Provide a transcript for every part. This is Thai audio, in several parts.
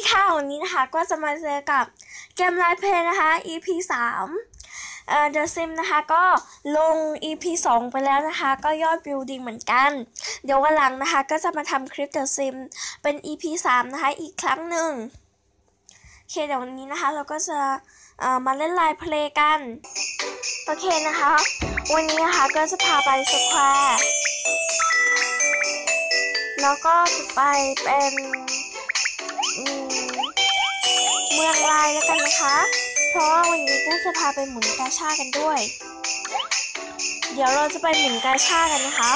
ดีค่ะ วันนี้นะคะ ก็จะมาเจอกับเกมไลฟ์เพลย์นะคะ EP 3เอ่อ The Sim นะคะ ก็ลง EP 2ไปแล้วนะคะ ก็ยอดวิวดีเหมือนกัน เดี๋ยววันหลังนะคะ ก็จะมาทำคลิป The Sim เป็น EP 3นะคะ อีกครั้งหนึ่งโอเคเดี๋ยววันนี้นะคะ เราก็จะเอ่อมาเล่นไลฟ์เพลย์กัน โอเคนะคะ วันนี้นะคะ ก็จะพาไปสแควร์แล้วก็จะไปเป็น เมืองลายแล้วกันนะคะ เพราะว่าวันนี้ก็จะพาไปหมุนกาชากันด้วย เดี๋ยวเราจะไปหมุนกาชากันนะคะ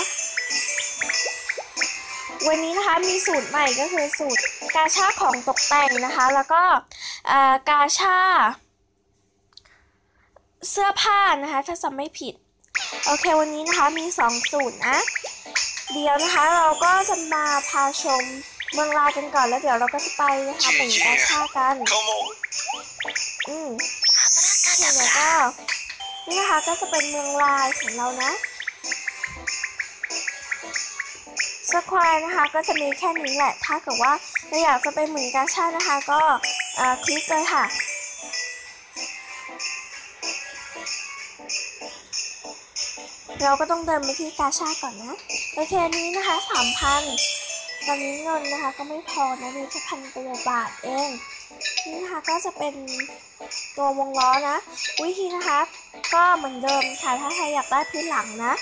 วันนี้นะคะมีสูตรใหม่ก็คือสูตรกาชาของตกแต่งนะคะ แล้วก็กาชาเสื้อผ้านะคะ ถ้าจำไม่ผิด โอเควันนี้นะคะมี 2 สูตรนะ เดี๋ยวนะคะเราก็จะมาพาชม เมืองลายกันก่อนแล้วเดี๋ยวเราก็จะไปนะคะเหมือนกาชากัน como อืมเดี๋ยวก็นี่นะคะก็จะเป็นเมืองลายของเรานะสแควร์นะคะก็จะมีแค่นี้แหละ ถ้าเกิดว่าเราอยากจะเป็นเหมือนกาชานะคะ ก็เอ่อคลิกเลยค่ะเราก็ต้องเดินไปที่กาชาก่อนนะ โอเคอันนี้นะคะสามพัน ตอนนี้เงินนะคะก็ไม่พอนะมีแค่พันกว่าบาทเอง นี่นะคะก็จะเป็นตัววงล้อนะ วิธีนะคะ ก็เหมือนเดิมค่ะถ้าใครอยากได้พื้นหลังนะ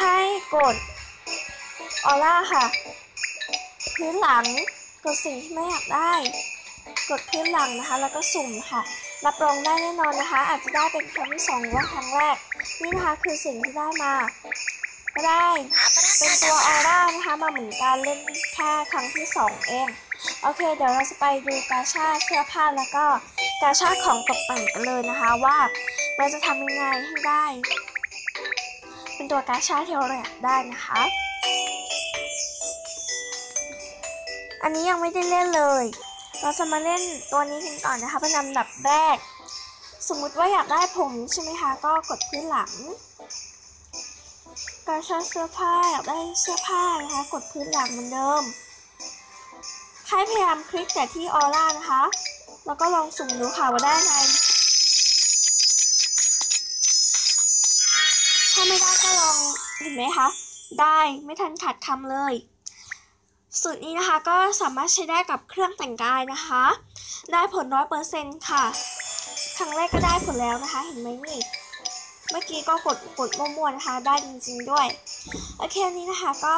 ให้กดออร่าค่ะ พื้นหลังกดสิ่งที่ไม่อยากได้ กดพื้นหลังนะคะ แล้วก็สุ่มค่ะรับรองได้แน่นอนนะคะ อาจจะได้เป็นครั้งที่สองหรือว่าครั้งแรก นี่นะคะคือสิ่งที่ได้มา ก็ได้ เป็นตัวออร่านะคะมาเหมือนกันเล่นแค่ครั้งที่สองเอง โอเค เดี๋ยวเราจะไปดูกาชาดเสื้อผ้าแล้วก็กาชาดของตกแต่งกันเลยนะคะว่าเราจะทำยังไงให้ได้ เป็นตัวกาชาดที่เราอยากได้นะคะ อันนี้ยังไม่ได้เล่นเลย เราจะมาเล่นตัวนี้กันก่อนนะคะเป็นลำดับแรก สมมุติว่าอยากได้ผมใช่ไหมคะ ก็กดพื้นหลัง การชาดเสื้อผ้าอยากได้เสื้อผ้านะคะ กดพื้นหลังเหมือนเดิม ให้พยายามคลิกแต่ที่ออร่านะคะ แล้วก็ลองสุ่มดูค่ะว่าได้อะไรถ้าไม่ได้ก็ลองเห็นไหมคะ ได้ไม่ทันขาดคำเลยสูตรนี้นะคะก็สามารถใช้ได้กับเครื่องแต่งกายนะคะ ได้ผลร้อยเปอร์เซ็นต์ค่ะ ครั้งแรกก็ได้ผลแล้วนะคะ เห็นไหมนี่ เมื่อกี้ก็กดกดมั่วๆนะคะได้จริงๆด้วย โอเคอันนี้นะคะก็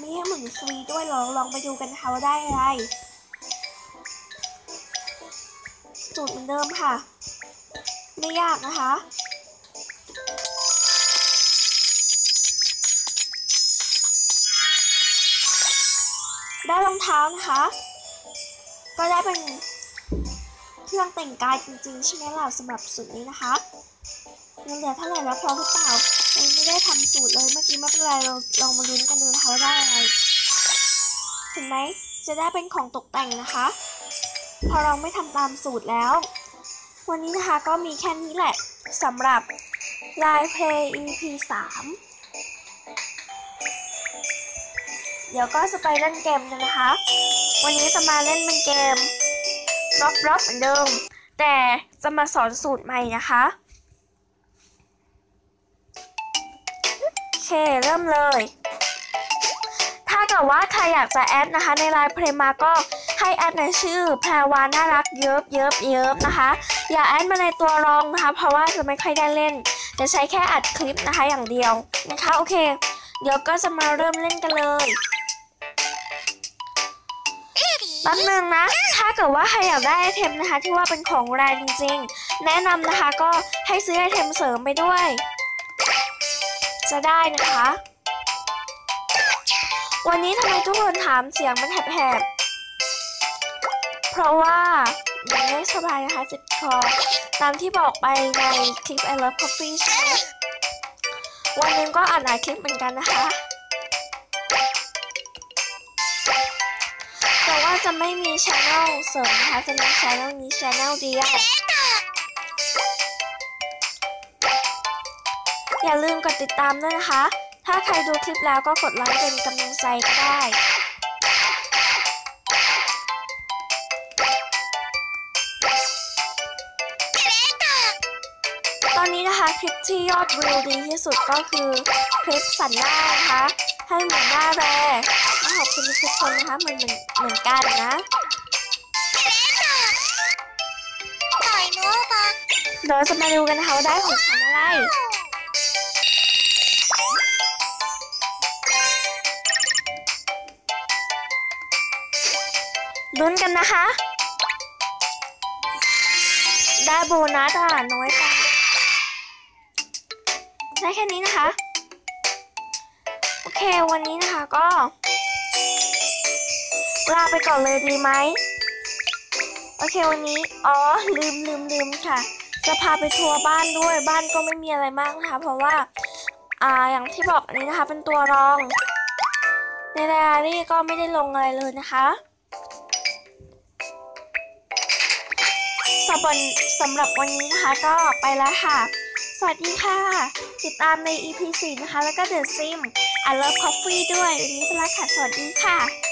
มีให้หมุนฟรีด้วยลองลองไปดูกันนะคะว่าได้อะไร สูตรเหมือนเดิมค่ะ ไม่ยากนะคะได้รองเท้านะคะ ก็ได้เป็น รื่องแต่งกายจริงๆ ใช่ไหมล่ะสำหรับสูตรนี้นะคะเงินเหลือเท่าไหร่แล้วพอหรือเปล่ายังไม่ได้ทำสูตรเลยเมื่อกี้ไม่เป็นไรเราลองมาลุ้นกันดูนะคะว่าได้อะไรเห็นไหมจะได้เป็นของตกแต่งนะคะ พอเราไม่ทำตามสูตรแล้ว วันนี้นะคะก็มีแค่นี้แหละสำหรับ Live Play EP 3เดี๋ยวก็จะไปเล่นเกมกันนะคะ วันนี้จะมาเล่นเป็นเกม ร็อบร็อบเหมือนเดิม แต่จะมาสอนสูตรใหม่นะคะโอเคเริ่มเลย ถ้าเกิดว่าใครอยากจะแอดนะคะ ในไลน์เพลมาก็ให้แอดในชื่อแพรวาน่ารักเยิบเยิบเยิบนะคะ อย่าแอดมาในตัวรองนะคะ เพราะว่าจะไม่ค่อยได้เล่น จะใช้แค่อัดคลิปนะคะอย่างเดียวนะคะโอเค เดี๋ยวก็จะมาเริ่มเล่นกันเลย แป๊บนึงนะ ถ้าเกิดว่าใครอยากได้ไอเทมนะคะ ที่ว่าเป็นของแรงจริงๆ แนะนำนะคะก็ให้ซื้อไอเทมเสริมไปด้วย จะได้นะคะ วันนี้ทำไมทุกคนถามเสียงมันแหบๆ เพราะว่ายังไม่สบายนะคะเจ็บคอ ตามที่บอกไปในคลิป I Love Coffee ใช่ไหมวันนึงก็อ่านหลายคลิปเหมือนกันนะคะ จะไม่มีช anel เสริมนะคะจะมีช anel นี้ช anel เดียว อย่าลืมกดติดตามด้วยนะคะ ถ้าใครดูคลิปแล้วก็กดไลค์เป็นกำลังใจก็ได้ตอนนี้นะคะคลิปที่ยอดวิวดีที่สุดก็คือคลิปสันหน้านะคะ ให้หมือนหน้าแร ขอบคุณทุกคนนะคะเหมือนเหมือนเหมือนกันนะเราจะมาดูกันนะคะว่าได้ของฉันอะไรลุ้นกันนะคะ ได้โบนัสอะน้อยจังได้แค่นี้นะคะ โอเควันนี้นะคะก็ ลาไปก่อนเลยดีไหม โอเควันนี้ อ๋อ ลืมลืมลืมค่ะ จะพาไปทัวร์บ้านด้วย บ้านก็ไม่มีอะไรมากนะคะ เพราะว่า อ่า อย่างที่บอกอันนี้นะคะ เป็นตัวรอง ในไดอารี่ก็ไม่ได้ลงอะไรเลยนะคะสำหรับสำหรับวันนี้นะคะก็ไปแล้วค่ะ สวัสดีค่ะ ติดตามใน EP 4 นะคะ แล้วก็ The Sim I Love Coffee ด้วยวันนี้ไปแล้วค่ะ สวัสดีค่ะ